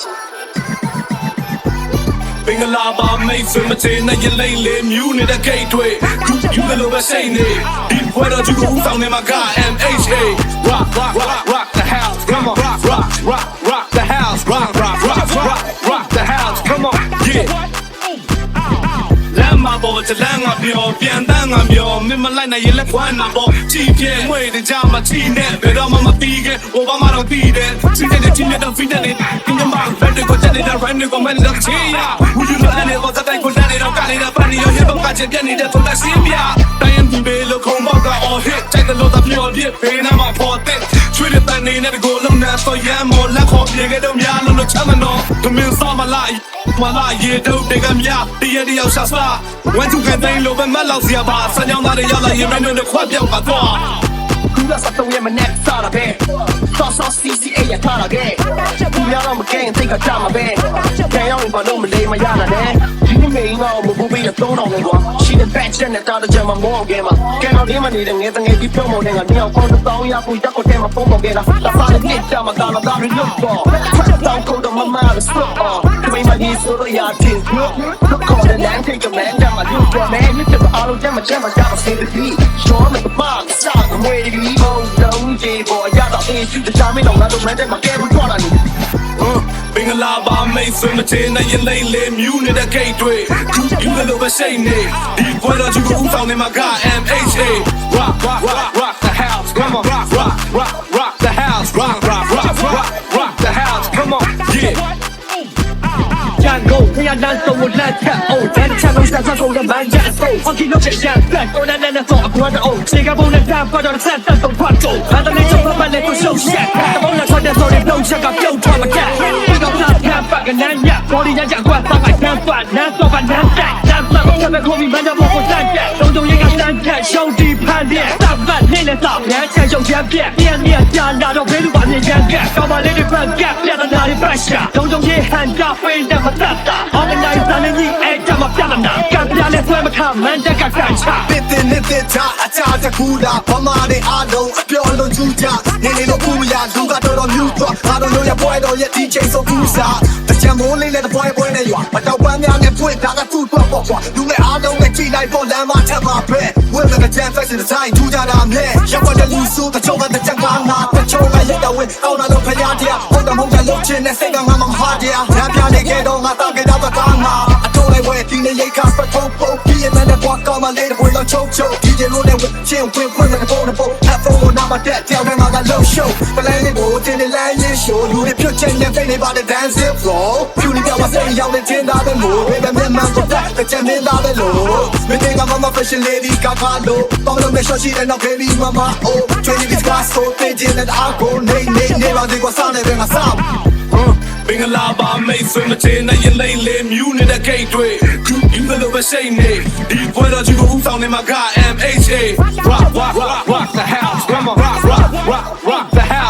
Station. မင်္ဂလာပါမိတ်ဆွေမချေနဲ့ရလိမ့်လေမြူးနေတဲ့ gate တွေခုယူတယ်လို့ပဲစိတ်နေဒီဘွဲတော်သူကိုဦးဆောင်နေမှာက MHA rock rock rock rock the house come on rock rock rock rock the house rock rock rock rock rock the house come on yeah လမ်းမှာပေါ် ချလန်းငါပြောပြန်တန်းငါပြောမင်းမလိုက်နိုင်ရင်လက်ခွမ်းနာပေါ်ချီပြဲငွေတကြမှာချီနဲ့ဘယ်တော့မှမပြီးခဲ့ဟိုဘာမှတော့ပြီးတယ်ချီတဲ့ချီတဲ့ဖီတဲ့နေဒီညမှာဘယ်တွေကိုချက်နေတဲ့ rhyme တွေကိုမနဲ့တော့ချေရဘူးယူလာတဲ့ဘောစတိုင်းကိုတန်းနေတော့ကလေးတဲ့ပန်နေရဟစ်တော့ကချက်ပြနေတဲ့ထုံးတဲ့စင်းပြတိုင်းရင်ဒီဘေးလို့ခုံပေါက်က all hit တိုက်တဲ့လို့တော့ပြောပြဖေးနာမှာပေါ်တဲ့ ချွေးတဲ့တန်နေတဲ့ကိုလုံးနဲ့ဆိုရမ်းမော်လက်ခေါ်ပြေခဲ့တော့များလို့လို့ချမ်းမနော်ဒမင်းစားမလားမလာရေတော့တေကမြတရတယောက်ရှာစလားဝမ်းသူကန်တိုင်းလိုပဲမက်လောက်စရာပါဆန်းကြောင်းသားတွေရောက်လာရင်မင်းတို့ခွက်ပြောက်ပါတော့ကူလာစတော့ရမနဲ့စားရပဲဆော့ဆော့ CCA ရထားရခဲ့ဘူး များတော့မကင်းသိကကြမှာပဲခံရောက်ရင်ဘာလို့မလေးမရနာနဲ့ဒီနေ့မေးတော့မဘူးပေးတော့3000နဲ့ကွာရှိတဲ့ batch နဲ့တာတဲ့ကြမှာမောကဲမှာကဲတော့ဒီမနေတဲ့ငယ်တငယ်ဒီပြုံးမတဲ့ငါမြောက်ကောင်းတောင်းရဖို့တက်ကိုတဲမှာပုံပုံကဲလာလာစားတဲ့နှစ်ကြမှာကာလာသားရလို့တော့တောင်းကိုတော့မမရစတော့ဒီမကြီးဆိုတော့ရတဲ့လို့ခေါ်တဲ့လမ်းထိတ်ကမန်းကြမှာလို့ပြောမယ်မြစ်တဲ့အားလုံးကြမှာကြမှာကြမှာစေတည်းရှောမယ်ပါစားငွေဒီဘုံလုံးကြီးပေါ်ရတော့အေးရှိတဲ့ချာမင်းတော့ငါတို့မန်းတဲ့မှာကဲဘူးထွက်လာနေ မင်္ဂလာပါမိတ်ဆွေမချေနဲ့ရင်လိမ့်လေမြူးနေတဲ့ gate တွေခုယူတယ်လို့ပဲစိတ်နေဒီဘွဲတော်သူကိုဦးဆောင်နေမှာက MHA rock rock rock rock the house come on rock rock rock rock the house rock rock rock rock rock the house come on yeah ကြံကုန်ဖျားလန်းစုံကိုလန့်ချက်အောင်တန်းချမ်းလုံးဆက်ဆက်ကုန်တဲ့မန်းချက်အစုံဟော်ကီလို့ချက်ရန်တက်ကိုနဲ့နဲ့တော့အကွမ်းတော့ခြေကပုံနဲ့တန်းပတ်တော့ဆက်တက်တော့ဖတ်တော့ဘာတလဲချက်ပတ်နဲ့ကိုရှုပ်ရှက်တမော င်းနဲ့ထွက်တဲ့ဆိုတဲ့လုံးချက်ကပြုတ်ထွက်မကက်ဒီတော့ဖတ်ဖတ်ပတ်ကနန်းညဘော်ဒီညကြကွာပတ်ပတ်နန်းပတ်နန်းတော့ပတ်နန်းတက်နန်းပတ်ဆက်ပဲခေါ်ပြီးမန်းတော့ဘောကိုစန့်တက်တုံတုံရင်ကစန့်တက်ရှုံးဒီဖန်တဲ့ 战略，散漫内敛早年，前有颜面，面面相让，让围路把面掩盖，高马连日奔干，练到哪里败下，从中一喊加飞人和蛋打，好个男人咱们一 A 战马啪啦啦，干不了脸虽然看门的敢干差。ကြာကြာကူတာပမာတွေအလုံးအပြောလုံးကျူးကြနေနေလို့ဖူးရာလူကတော်တော်မြူးသွားအားလုံးရောရပွဲတော်ရဲ့ဒီချိန်ဆုံးကူးစားအကြံမိုးလေးနဲ့တပွဲပွဲနဲ့ရွာမတောက်ပန်းများနဲ့ဖွင့်ဒါကသူ့အတွက်ပေါ့ကွာလူနဲ့အားလုံးနဲ့ကြည်လိုက်ဖို့လမ်းမထက်ပါပဲ မ်းမထက်မှာပဲဝင်းမဲ့ကြံ fashion design ထူကြတာမြဲရပ်ကွက်တဲ့လူစုတချို့ကတကြံကားနာတချို့ကရက်တော်ဝင်ကောင်းလာလို့ဖျားတရားဟုတ်တယ်မဟုတ်တယ်လို့ချင်းနဲ့စိတ်ကငါမဟာတရားညပြနေခဲ့တော့ငါတော့ကြတော့ကားနာအတိုးလိုက်ဝဲဒီနေ့ရိတ်ခါစပုတ်ပုတ်ပြီးရင်လည်းကွာကောင်းမလေးတွေလောက်ချုံချုံ DJ လို့လည်းချင်းဝင်ဖွင့်တဲ့ပုံနဲ့ပုံအဖုန်းနာမတက်တောင်ထဲမှာကလုံးရှုံပလဲလေးကို the line they show. You the pure change and fame about the dance they flow you need to watch every young man change all the mood with a man man for that the change in all the low. Me think I'm on my fresh lady got my low. But I'm make sure she ain't baby mama oh. 20 this glass so they did that I go nay nay nay. Round they go sound it and I sound Bing a lot of our mates swimming chain, now you lay limb, you need a K twig. You feel a bit shame, eh? Deep with a jiggle who found in my guy, MHA. Rock, rock, rock, rock the house. Come on, rock, rock, rock, rock the house.